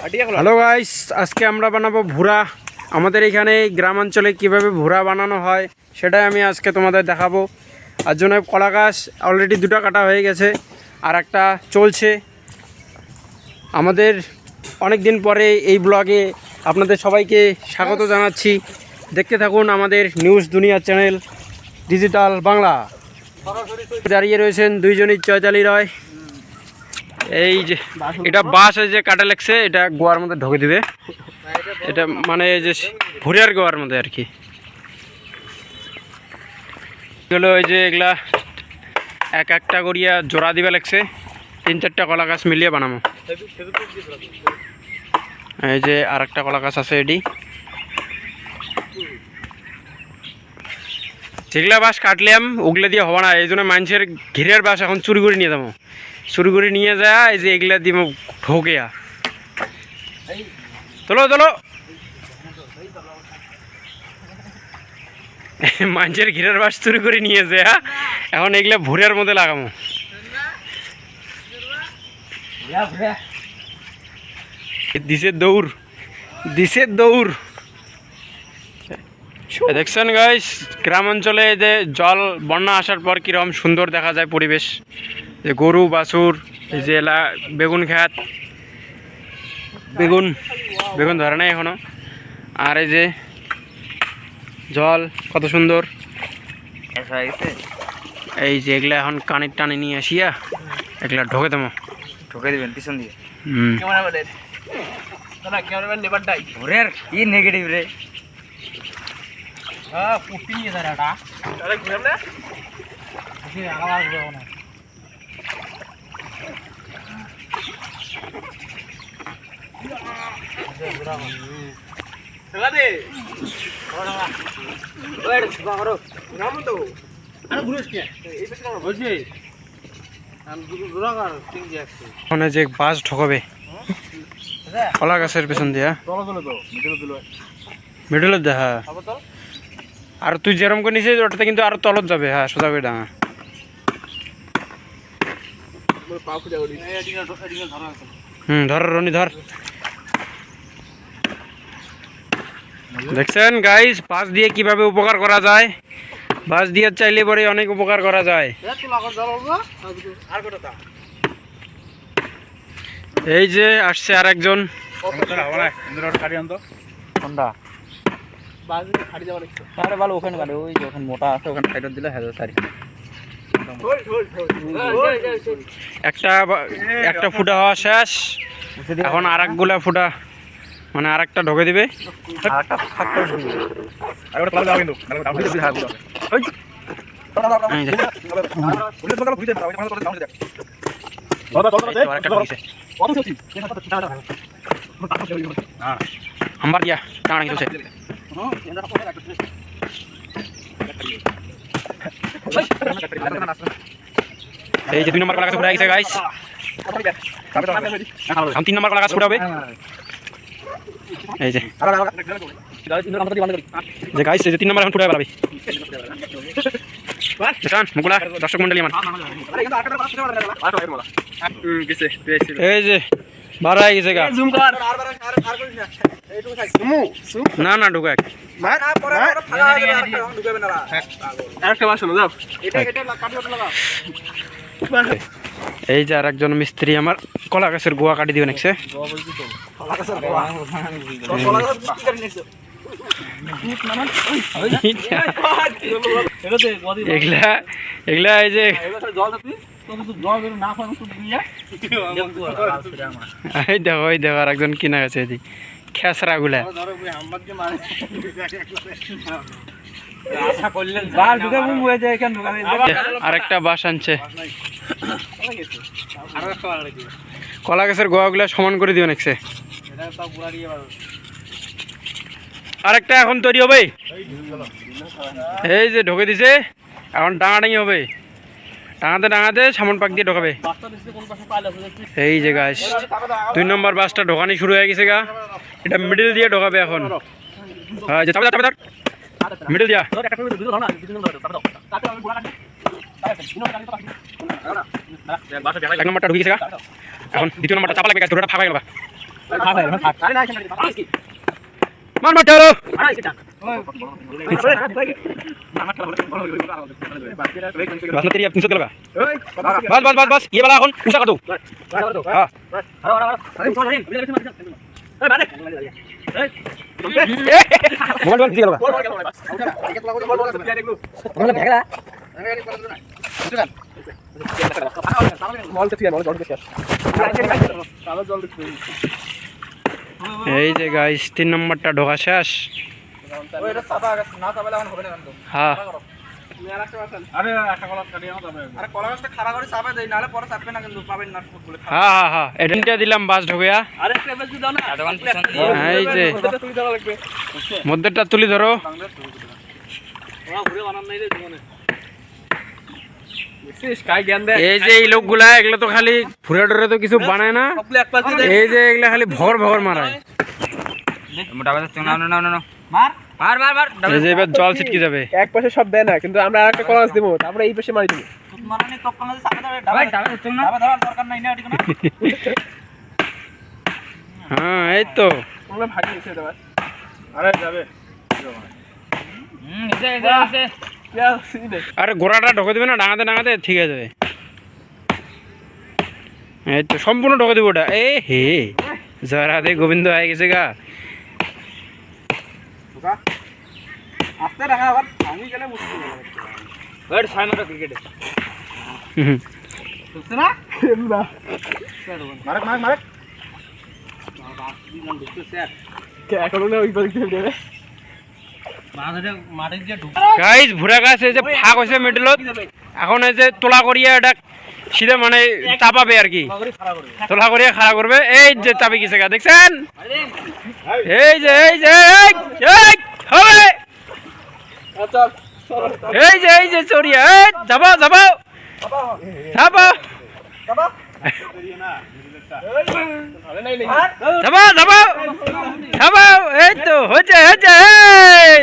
Hello guys আজকে আমরা বানাবো ভুরা। আমাদের এখানে গ্রামাঞ্চলে কীভাবে ভুরা বানানো হয়, সেটাই আমি আজকে তোমাদের দেখাবো। আর জন্য কলা গাছ অলরেডি দুটো কাটা হয়ে গেছে, আর একটা চলছে। আমাদের অনেক দিন পরে এই ব্লগে আপনাদের সবাইকে স্বাগত জানাচ্ছি। দেখতে থাকুন আমাদের নিউজ দুনিয়া চ্যানেল, ডিজিটাল বাংলা। দাঁড়িয়ে রয়েছেন দুইজনই চয়তালি রয়। এই যে, এটা বাস এই যে কাটা লাগছে, এটা গোয়ার মধ্যে ঢোকে দিবে। এটা মানে এই যে ভুরিয়ার গোয়ার মধ্যে আর কি। হলো ওই যে এগুলা এক একটা করিয়া জোড়া দিবে লাগছে, তিন চারটা কলা গাছ মিলিয়ে বানাবো এই যে আর একটা কলা গাছ আছে এটি। যেগুলা বাস কাটলাম, ওগুলা দিয়ে হবা না, এই জন্য মানুষের ঘিরের বাস এখন চুরি করে নিয়ে যাব। চুরি করে নিয়ে যায় এই যে এগুলা দিব ঢোকে তোলো তোলো। মানুষের ঘিরের বাস চুরি করে নিয়ে যায় এখন এগুলা ভুরের মধ্যে লাগামো দিছে দৌড় দিছে দৌড়। দেখছেন গাইস গ্রাম অঞ্চলে যে জল, বন্যা আসার পর কীরকম সুন্দর দেখা যায় পরিবেশ। যে গরু বাছুর এই যে এলা বেগুন খেত। বেগুন বেগুন ধরে নাই এখনও। আর এই যে জল কত সুন্দর। এই যে এগুলা এখন কানের টানে নিয়ে আসিয়া এগুলা ঢোকে দেবো। ঢুকে দিবেন পিছন দিয়ে। হুম। ওরে কি নেগেটিভ রে। ওখানে যে বাস ঢোকাবে। কলা গাছের পেছন দিয়া। মিডলে দে হ্যাঁ। আর তুই যেরকম করে নিছিস, ওটাতে কিন্তু আরও তলত যাবে হ্যাঁ সোজা করে হুম ধর রনি ধর। দেখছেন গাইস বাস দিয়ে কীভাবে উপকার করা যায়? বাস দিয়ে চাইলে পরে অনেক উপকার করা যায়। এই যে আসছে আর একজন ওখানে কাটে ওই যে ওখানে মোটা আছে ওখানে সাইড দিলে হাজার সারি একটা একটা ফুটা হওয়া শেষ। এখন আর একগুলা ফুটা মানে আর একটা ঢোকে দিবে। করে শুরু এই যে দুই নম্বর কলা গাছ ফুটা গেছে গাইস এখন তিন নম্বর কলা গাছ ফুটাবে। এই যে। যে গাইস এই যে তিন নম্বর এখন দেখান মুকুলা দর্শক মন্ডলী আমার। এই যে। বাড়া হয়ে গেছে গা না। না ঢুকাক। এই যে আর একজন মিস্ত্রি আমার কলা গাছের গোয়া কাটি দিবে নেকছে এগুলা এগুলা। এই যে এই দেখো এই দেখো আর একজন কিনা? গেছে এদি খেসরা গুলা আর একটা বাস আনছে। কলা গাছের গোয়াগুলা সমান করে দিও নেকছে আরেকটা এখন তৈরি হবে। এই যে ঢোকে দিছে এখন ডাঙাডাঙি হবে। ডাঙাতে ডাঙাতে সামন পাক দিয়ে ঢোকাবে। এই যে গাছ দুই নম্বর বাসটা ঢোকানি শুরু হয়ে গেছে গা। এটা মিডিল দিয়ে ঢোকাবে এখন। হ্যাঁ মিডিল দিয়া। এক নম্বরটা ঢুকে গেছে গা। এখন দ্বিতীয় নম্বরটা চাপা লাগবে গাছ দুটোটা ফাঁকা গেল গা। মারতে হলো बस तेरी अब तीन सौ लगा बस बस बस बस ये वाला এখন ऊंचा कर दो हाँ मोबाइल बंद कीजिए लगा এই যে গাইস তিন নম্বরটা ঢোকা শেষ হ্যাঁ। হ্যাঁ হ্যাঁ হ্যাঁ। এটা দিলাম বাস ঢোকিয়া। এই তুলি ধরো। এই যে এই লোকগুলা এগুলো তো খালি ফুরে টুরে তো কিছু বানায় না। এই যে এগুলা খালি ভগর ভগর মারায়। এই যে এবার জল ছিটকে যাবে। এক পাশে সব দেয় না কিন্তু আমরা একটা কলাস দিব তারপরে এই পাশে মারি দিব। হ্যাঁ এই তো। তোমরা ভাগে এসে দেবা আরে যাবে। আরে গোড়াটা ঢোকে দিবে না ডাঙাতে ডাঙাতে ঠিক আছে এই তো সম্পূর্ণ ঢোকে দিব ওটা। এ হে জরাতে গোবিন্দ হয়ে গেছে গা। আস্তে রাখা আবার ভাঙি গেলে মুশকিল হুম। না মারক মারক মারক কে এখন না এই যে তোলা করিয়া এটা সিধা মানে চাপাবে আর কি তোলা করিয়া খাড়া করবে এই যে চাপি গেছে গা দেখছেন এই যে এই যে হবে এই যে এই যে, চড়িয়া, এই যাবাও যাবাও যাবাও যাবাও যাবাও এই তো হচ্ছে এই।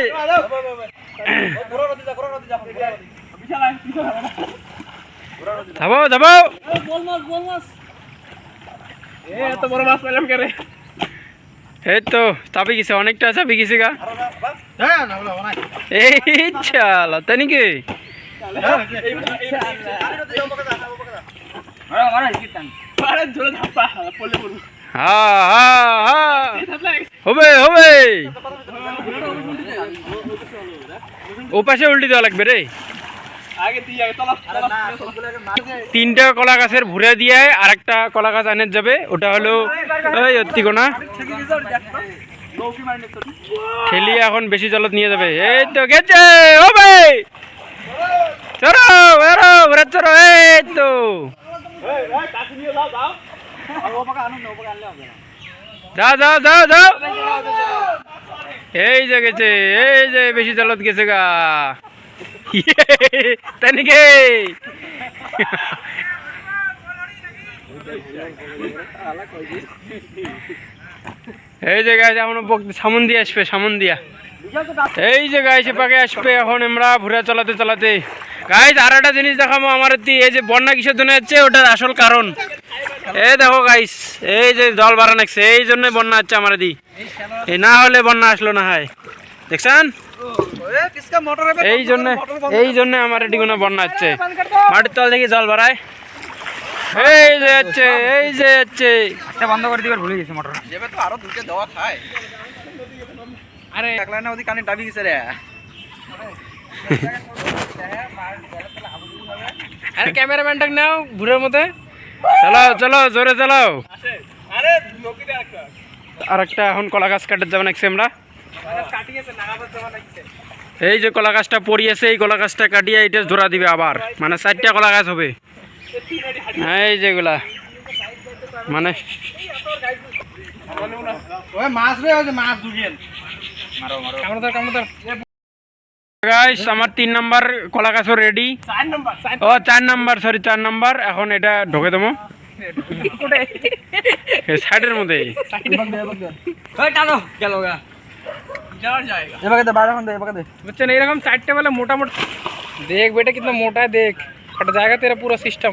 যাবাও যাবাও এই তো চাপি গেছে, অনেকটা চাপি গেছে গা। এই চাল, তাই নাকি? হবে হবে। ও পাশে উল্টি দেওয়া লাগবে রে। তিনটা কলা গাছের ভুরে দিয়ে আর একটা কলা গাছ আনে যাবে, ওটা হলো ওই ঠেলিয়ে এখন বেশি জলত নিয়ে যাবে। এই তো গেছে হবে চলো এরো ঘুরে চলো এই তো। যাও যাও যাও যাও। এই যে গেছে, এই যে বেশি জলত গেছে গা। তাই নাকি? এই যে গাছ এখন সামন দিয়ে আসবে, সামন দিয়া। এই যে গাছ পাকে আসবে এখন আমরা ঘুরে চালাতে চালাতে। গাইজ আর একটা জিনিস দেখাবো আমার এই যে বন্যা কিসের জন্য হচ্ছে, ওটার আসল কারণ। এই দেখো গাইস এই যে জল বাড়া নাকছে, এই জন্য বন্যা হচ্ছে আমার দি। এই না হলে বন্যা আসলো না হয়। দেখছেন? এই জন্য এই জন্য আমার এটি কোনো বন্যা হচ্ছে। মাটির তল থেকে জল বাড়ায়। এই যে হচ্ছে এই যে হচ্ছে। বন্ধ করে দিবার ভুলে গেছি মোটর। যেবে তো আরও দুটো দেওয়া খায়। আরে। একলা না ওদি কানে ডাবি গেছে রে। আরে ক্যামেরাম্যানটা নাও ভুরের মধ্যে চালাও চালাও জোরে চালাও। আরে একটা একটা এখন কলা গাছ কাটার যাবে নাকি আমরা। এই যে কলা গাছটা পড়িয়েছে এই কলা গাছটা কাটিয়ে এটা ধরা দিবে আবার। মানে চারটা কলা গাছ হবে। এই যেগুলা মানে আমার তিন নাম্বার কলা গাছও রেডি ও চার নাম্বার সরি চার নাম্বার। এখন এটা ঢোকে দেবো। সাইডের মধ্যে। এরকম চারটে বেলা মোটামুটি দেখ বেটা কিনা মোটা দেখ। একটা জায়গা তেরা পুরো সিস্টেম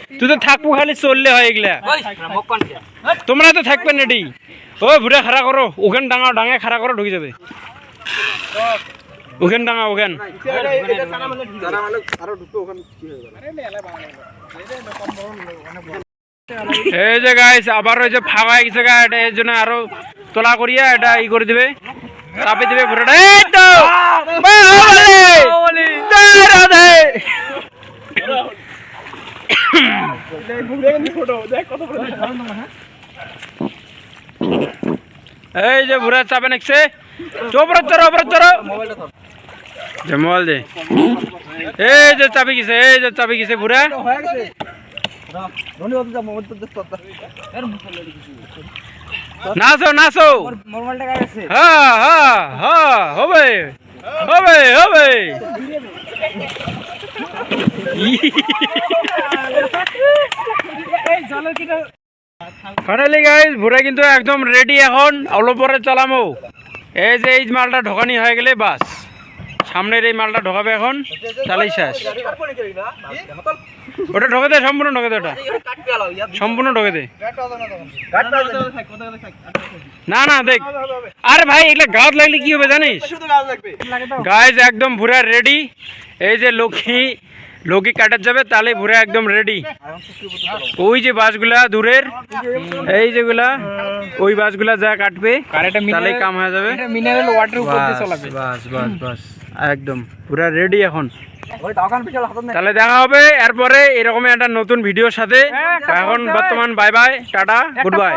তুই তো থাকব খালি চললে হয় এগুলা। তোমরা তো থাকবেন রেডি ও ভুরে খাড়া করো ওখান ডাঙাও ডাঙে খাড়া করো ঢুকে যাবে। ওখান ডাঙা ওখান এই যে গাইস আবার ওই যে ফাঁকা হয়ে গেছে গা এটা এর জন্য আরও তোলা করিয়া এটা ই করে দিবে। চাপে দিবে পুরোটা এই তো! রাধে! এই যে ভুরা চাপে নাকছে। চোপরত চড়ো অপরত চড়ো। যে মোবাইল দে। এই যে চাপি গেছে, এই যে চাপি গেছে ভুরা। নাচো নাচো। হ্যাঁ হবে হবে হবে। ফাইনালি গাইজ ভুরা কিন্তু একদম রেডি এখন। অল্প চালামো। এই যে এই মালটা ঢোকানি হয়ে গেলে বাস। সামনের এই মালটা ঢোকাবে এখন। চালাই শেষ। ওটা ঢোকে দে সম্পূর্ণ ঢোকে দে ওটা। সম্পূর্ণ ঢোকে দে। না না দেখ। আরে ভাই এগুলা গাছ লাগলে কি হবে জানিস? গাইজ একদম ভুরা রেডি এই যে লক্ষ্মী লক্ষ্মী কাটার যাবে তাহলে ভুরা একদম রেডি ওই যে বাসগুলা দূরের এই যেগুলা ওই বাসগুলা যা কাটবে তাহলে কাম হয়ে যাবে। মিনারেল ওয়াটার উপর দিয়ে চলাবে। বাস বাস বাস। একদম পুরা রেডি এখন। তাহলে দেখা হবে এরপরে এরকম একটা নতুন ভিডিওর সাথে। এখন বর্তমান bye bye tata good bye